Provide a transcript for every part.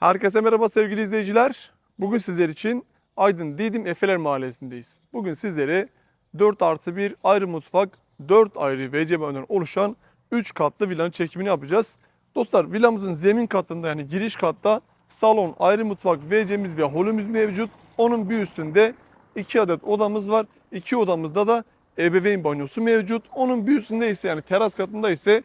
Herkese merhaba sevgili izleyiciler. Bugün sizler için Aydın Didim Efeler Mahallesi'ndeyiz. Bugün sizlere 4 artı 1 ayrı mutfak, 4 ayrı VCB'den oluşan 3 katlı villanın çekimini yapacağız. Dostlar villamızın zemin katında yani giriş katta salon, ayrı mutfak, WC'miz ve holümüz mevcut. Onun bir üstünde 2 adet odamız var. 2 odamızda da ebeveyn banyosu mevcut. Onun bir üstünde ise yani teras katında ise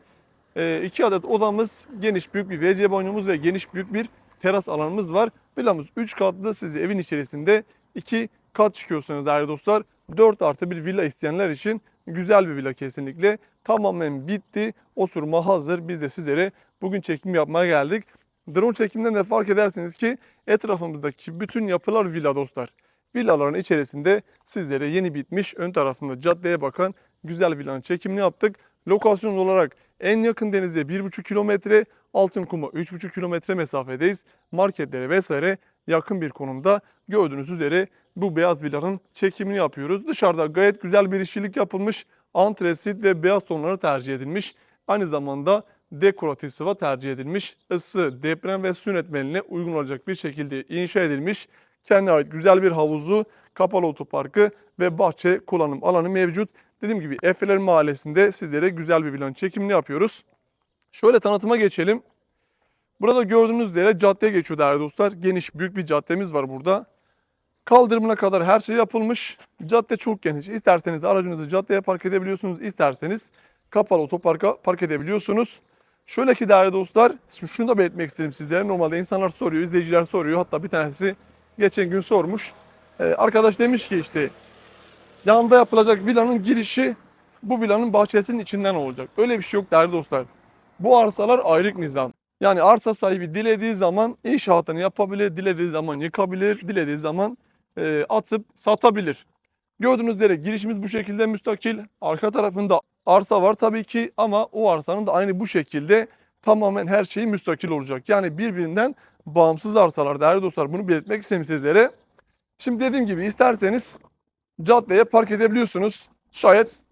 e, iki adet odamız, geniş büyük bir WC banyomuz ve geniş büyük bir teras alanımız var. Villamız 3 katlı. Siz evin içerisinde 2 kat çıkıyorsunuz değerli dostlar. 4 artı bir villa isteyenler için güzel bir villa kesinlikle. Tamamen bitti. Osuruma hazır. Biz de sizlere bugün çekim yapmaya geldik. Drone çekimden de fark edersiniz ki etrafımızdaki bütün yapılar villa dostlar. Villaların içerisinde sizlere yeni bitmiş ön tarafında caddeye bakan güzel villanın çekimini yaptık. Lokasyon olarak en yakın denize 1,5 kilometre, Altınkum'a 3,5 kilometre mesafedeyiz. Marketlere vesaire yakın bir konumda gördüğünüz üzere bu beyaz villanın çekimini yapıyoruz. Dışarıda gayet güzel bir işçilik yapılmış. Antresit ve beyaz tonları tercih edilmiş. Aynı zamanda dekoratif sıva tercih edilmiş. Isı, deprem ve su yönetmeliğine uygun olacak bir şekilde inşa edilmiş. Kendine ait güzel bir havuzu, kapalı otoparkı ve bahçe kullanım alanı mevcut. Dediğim gibi Efeler Mahallesi'nde sizlere güzel bir villanın çekimini yapıyoruz. Şöyle tanıtıma geçelim. Burada gördüğünüz üzere caddeye geçiyor değerli dostlar. Geniş büyük bir caddemiz var burada. Kaldırımına kadar her şey yapılmış. Cadde çok geniş. İsterseniz aracınızı caddeye park edebiliyorsunuz. isterseniz kapalı otoparka park edebiliyorsunuz. Şöyle ki değerli dostlar, şu- şunu da belirtmek istedim sizlere. Normalde insanlar soruyor, izleyiciler soruyor. Hatta bir tanesi geçen gün sormuş. Ee, arkadaş demiş ki işte yanında yapılacak villanın girişi bu villanın bahçesinin içinden olacak. Öyle bir şey yok değerli dostlar. Bu arsalar ayrık nizam. Yani arsa sahibi dilediği zaman inşaatını yapabilir, dilediği zaman yıkabilir, dilediği zaman e, atıp satabilir. Gördüğünüz üzere girişimiz bu şekilde müstakil. Arka tarafında arsa var tabii ki ama o arsanın da aynı bu şekilde tamamen her şeyi müstakil olacak. Yani birbirinden bağımsız arsalar değerli dostlar. Bunu belirtmek istedim sizlere. Şimdi dediğim gibi isterseniz caddeye park edebiliyorsunuz. Şayet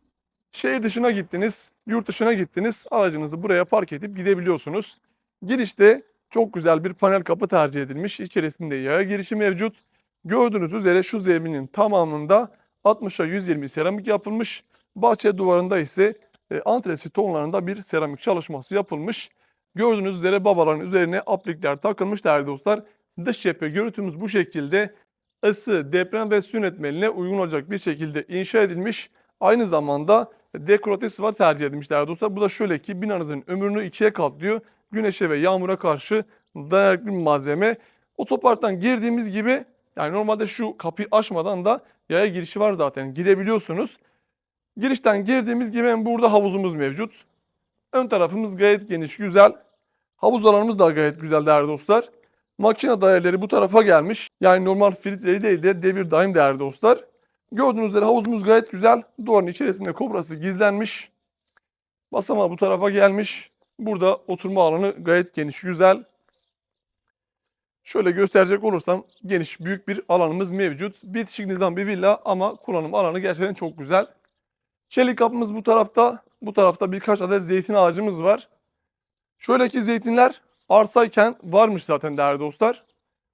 şehir dışına gittiniz, yurt dışına gittiniz, aracınızı buraya park edip gidebiliyorsunuz. Girişte çok güzel bir panel kapı tercih edilmiş. İçerisinde yaya girişi mevcut. Gördüğünüz üzere şu zeminin tamamında 60'a 120 seramik yapılmış. Bahçe duvarında ise e, antresit tonlarında bir seramik çalışması yapılmış. Gördüğünüz üzere babaların üzerine aplikler takılmış değerli dostlar. Dış cephe görüntümüz bu şekilde ısı, deprem ve su yönetmeliğine uygun olacak bir şekilde inşa edilmiş. Aynı zamanda dekoratif sıva tercih edilmiş değerli dostlar. Bu da şöyle ki binanızın ömrünü ikiye katlıyor. Güneşe ve yağmura karşı dayanıklı bir malzeme. Otoparktan girdiğimiz gibi yani normalde şu kapıyı açmadan da yaya girişi var zaten. Girebiliyorsunuz. Girişten girdiğimiz gibi hemen burada havuzumuz mevcut. Ön tarafımız gayet geniş, güzel. Havuz alanımız da gayet güzel değerli dostlar. Makine daireleri bu tarafa gelmiş. Yani normal filtreleri değil de devir daim değerli dostlar. Gördüğünüz üzere havuzumuz gayet güzel. Duvarın içerisinde kobrası gizlenmiş. Basamağı bu tarafa gelmiş. Burada oturma alanı gayet geniş, güzel. Şöyle gösterecek olursam geniş, büyük bir alanımız mevcut. Bitişik nizam bir villa ama kullanım alanı gerçekten çok güzel. Çelik kapımız bu tarafta. Bu tarafta birkaç adet zeytin ağacımız var. Şöyle ki zeytinler arsayken varmış zaten değerli dostlar.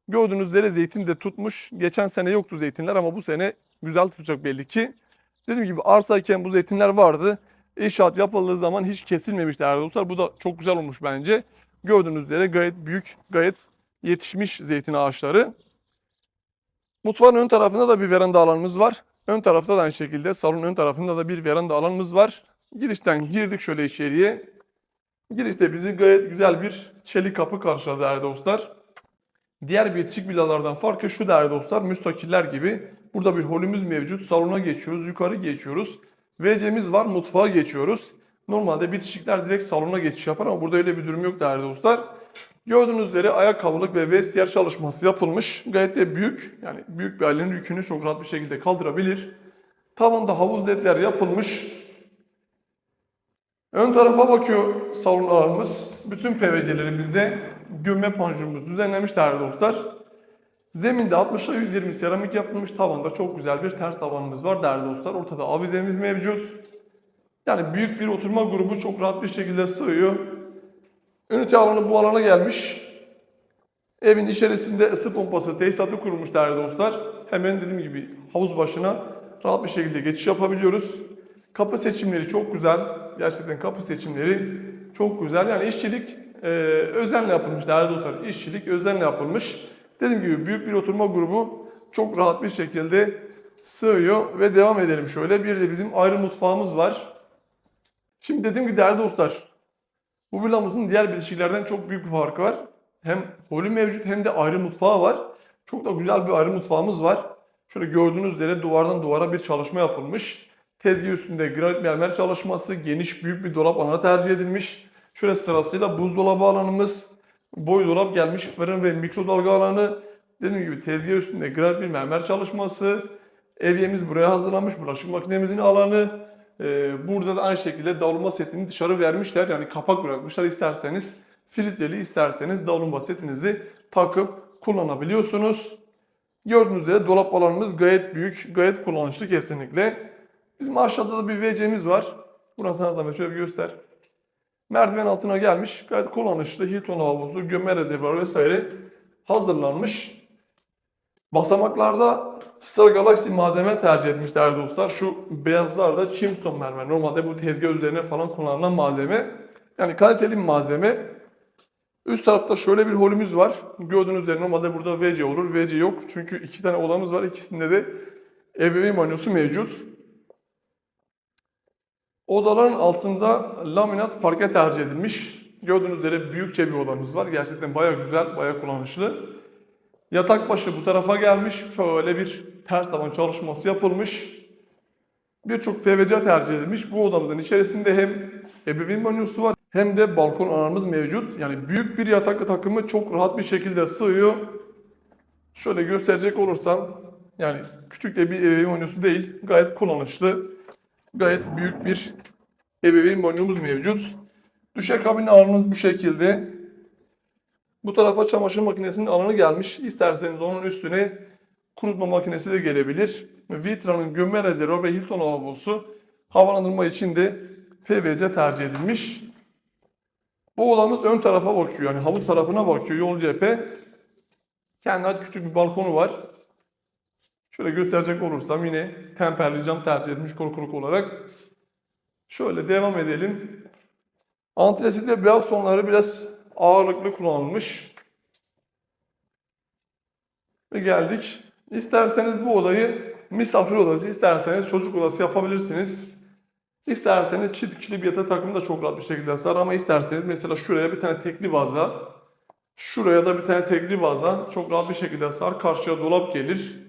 Gördüğünüz üzere zeytin de tutmuş. Geçen sene yoktu zeytinler ama bu sene güzel tutacak belli ki. Dediğim gibi arsayken bu zeytinler vardı. İnşaat yapıldığı zaman hiç kesilmemiş değerli dostlar. Bu da çok güzel olmuş bence. Gördüğünüz üzere gayet büyük, gayet yetişmiş zeytin ağaçları. Mutfağın ön tarafında da bir veranda alanımız var. Ön tarafta da aynı şekilde salonun ön tarafında da bir veranda alanımız var. Girişten girdik şöyle içeriye. Girişte bizi gayet güzel bir çelik kapı karşıladı değerli dostlar. Diğer bitişik villalardan farkı şu değerli dostlar. Müstakiller gibi. Burada bir holümüz mevcut. Salona geçiyoruz, yukarı geçiyoruz. WC'miz var, mutfağa geçiyoruz. Normalde bitişikler direkt salona geçiş yapar ama burada öyle bir durum yok değerli dostlar. Gördüğünüz üzere ayakkabılık ve vestiyer çalışması yapılmış. Gayet de büyük. Yani büyük bir ailenin yükünü çok rahat bir şekilde kaldırabilir. Tavanda havuz ledler yapılmış. Ön tarafa bakıyor salon alanımız. Bütün PVC'lerimizde gömme panjurumuz düzenlenmiş değerli dostlar. Zeminde 60'a 120 seramik yapılmış. Tavanda çok güzel bir ters tavanımız var değerli dostlar. Ortada avizemiz mevcut. Yani büyük bir oturma grubu çok rahat bir şekilde sığıyor. Ünite alanı bu alana gelmiş. Evin içerisinde ısı pompası tesisatı kurulmuş değerli dostlar. Hemen dediğim gibi havuz başına rahat bir şekilde geçiş yapabiliyoruz. Kapı seçimleri çok güzel. Gerçekten kapı seçimleri çok güzel. Yani işçilik e, özenle yapılmış değerli dostlar. İşçilik özenle yapılmış. Dediğim gibi büyük bir oturma grubu çok rahat bir şekilde sığıyor ve devam edelim şöyle. Bir de bizim ayrı mutfağımız var. Şimdi dediğim gibi değerli dostlar bu villamızın diğer bileşiklerden çok büyük bir farkı var. Hem holü mevcut hem de ayrı mutfağı var. Çok da güzel bir ayrı mutfağımız var. Şöyle gördüğünüz üzere duvardan duvara bir çalışma yapılmış. Tezgah üstünde granit mermer çalışması, geniş büyük bir dolap alanı tercih edilmiş. Şöyle sırasıyla buzdolabı alanımız, boy dolap gelmiş fırın ve mikrodalga alanı. Dediğim gibi tezgah üstünde granit bir mermer çalışması. Evyemiz buraya hazırlanmış. Bulaşık makinemizin alanı. Ee, burada da aynı şekilde davulma setini dışarı vermişler. Yani kapak bırakmışlar. İsterseniz filtreli, isterseniz davulma setinizi takıp kullanabiliyorsunuz. Gördüğünüz üzere dolap alanımız gayet büyük, gayet kullanışlı kesinlikle. Bizim aşağıda da bir WC'miz var. Burası sana şöyle bir göster. Merdiven altına gelmiş. Gayet kullanışlı. Hilton havuzu, gömme rezervuarı vesaire hazırlanmış. Basamaklarda Star Galaxy malzeme tercih etmişler dostlar. Şu beyazlar da Chimstone mermer. Normalde bu tezgah üzerine falan kullanılan malzeme. Yani kaliteli bir malzeme. Üst tarafta şöyle bir holümüz var. Gördüğünüz üzere normalde burada WC olur. WC yok. Çünkü iki tane odamız var. İkisinde de ebeveyn banyosu mevcut. Odaların altında laminat parke tercih edilmiş. Gördüğünüz üzere büyükçe bir odamız var. Gerçekten baya güzel, baya kullanışlı. Yatak başı bu tarafa gelmiş. Şöyle bir ters taban çalışması yapılmış. Birçok PVC tercih edilmiş. Bu odamızın içerisinde hem ebeveyn banyosu var hem de balkon alanımız mevcut. Yani büyük bir yatak takımı çok rahat bir şekilde sığıyor. Şöyle gösterecek olursam yani küçük de bir ebeveyn banyosu değil. Gayet kullanışlı. Gayet büyük bir ebeveyn banyomuz mevcut. Düşerkabin alanımız bu şekilde. Bu tarafa çamaşır makinesinin alanı gelmiş. İsterseniz onun üstüne kurutma makinesi de gelebilir. Vitra'nın gömme rezervuarı ve Hilton lavabosu havalandırma için de PVC tercih edilmiş. Bu odamız ön tarafa bakıyor. Yani havuz tarafına bakıyor. Yol cephe. Kendine küçük bir balkonu var. Şöyle gösterecek olursam yine temperli cam tercih edilmiş korkuluk olarak. Şöyle devam edelim. Antresinde beyaz tonları biraz ağırlıklı kullanılmış. Ve geldik. İsterseniz bu odayı misafir odası, isterseniz çocuk odası yapabilirsiniz. İsterseniz çift kişili bir yatak takımı da çok rahat bir şekilde sığar ama isterseniz mesela şuraya bir tane tekli baza, şuraya da bir tane tekli baza çok rahat bir şekilde sığar. Karşıya dolap gelir.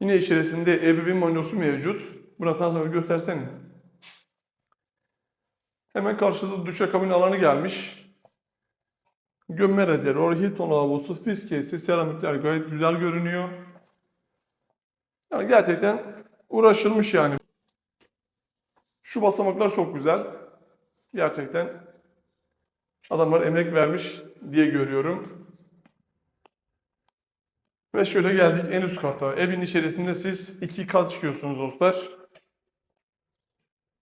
Yine içerisinde ebeveyn banyosu mevcut. Buna sana bir göstersene. Hemen karşıda duşakabin alanı gelmiş. Gömme rezervuarı, Hilton lavabosu, fiskesi, seramikler gayet güzel görünüyor. Yani gerçekten uğraşılmış yani. Şu basamaklar çok güzel. Gerçekten adamlar emek vermiş diye görüyorum. Ve şöyle geldik en üst kata. Evin içerisinde siz iki kat çıkıyorsunuz dostlar.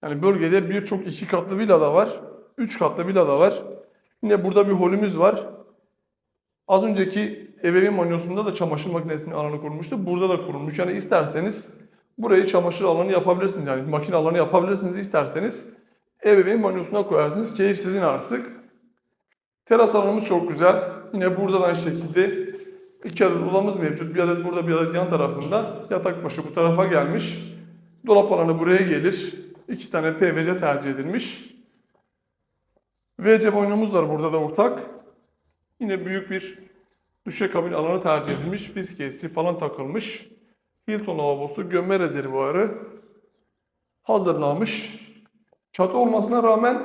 Yani bölgede birçok iki katlı villa da var. Üç katlı villa da var. Yine burada bir holümüz var. Az önceki ebeveyn banyosunda da çamaşır makinesinin alanı kurulmuştu. Burada da kurulmuş. Yani isterseniz burayı çamaşır alanı yapabilirsiniz. Yani makine alanı yapabilirsiniz isterseniz. Ebeveyn banyosuna koyarsınız. Keyif sizin artık. Teras alanımız çok güzel. Yine burada da aynı şekilde iki adet odamız mevcut. Bir adet burada, bir adet yan tarafında. Yatak başı bu tarafa gelmiş. Dolap alanı buraya gelir. İki tane PVC tercih edilmiş. WC boynumuz var burada da ortak. Yine büyük bir düşekabin alanı tercih edilmiş. Fiskesi falan takılmış. Hilton lavabosu, gömme rezervuarı hazırlanmış. Çatı olmasına rağmen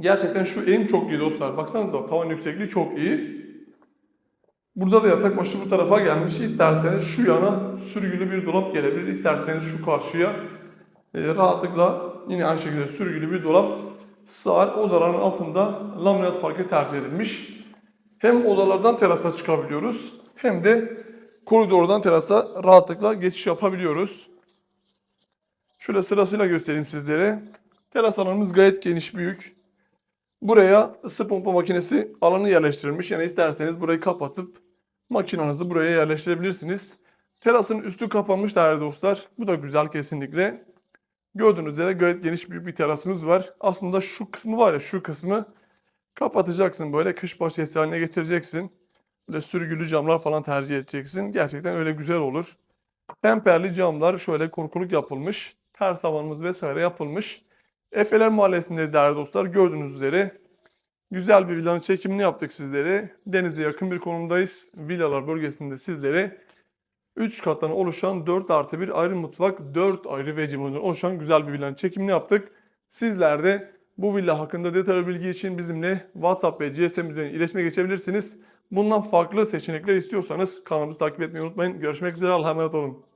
gerçekten şu eğim çok iyi dostlar. Baksanıza tavan yüksekliği çok iyi. Burada da yatak başı bu tarafa gelmiş. İsterseniz şu yana sürgülü bir dolap gelebilir. İsterseniz şu karşıya e, rahatlıkla yine aynı şekilde sürgülü bir dolap sığar. Odaların altında laminat parke tercih edilmiş. Hem odalardan terasa çıkabiliyoruz hem de koridordan terasa rahatlıkla geçiş yapabiliyoruz. Şöyle sırasıyla göstereyim sizlere. Teras alanımız gayet geniş, büyük. Buraya ısı pompa makinesi alanı yerleştirilmiş. Yani isterseniz burayı kapatıp makinenizi buraya yerleştirebilirsiniz. Terasın üstü kapanmış değerli dostlar. Bu da güzel kesinlikle. Gördüğünüz üzere gayet geniş büyük bir terasımız var. Aslında şu kısmı var ya şu kısmı kapatacaksın böyle kış bahçesi haline getireceksin. Böyle sürgülü camlar falan tercih edeceksin. Gerçekten öyle güzel olur. Temperli camlar şöyle korkuluk yapılmış. Ters tavanımız vesaire yapılmış. Efeler Mahallesi'ndeyiz değerli dostlar. Gördüğünüz üzere güzel bir villanın çekimini yaptık sizlere. Denize yakın bir konumdayız. Villalar bölgesinde sizlere 3 kattan oluşan 4 artı 1 ayrı mutfak, 4 ayrı modülü oluşan güzel bir villanın çekimini yaptık. Sizler de bu villa hakkında detaylı bilgi için bizimle WhatsApp ve GSM üzerinden iletişime geçebilirsiniz. Bundan farklı seçenekler istiyorsanız kanalımızı takip etmeyi unutmayın. Görüşmek üzere. Allah'a emanet olun.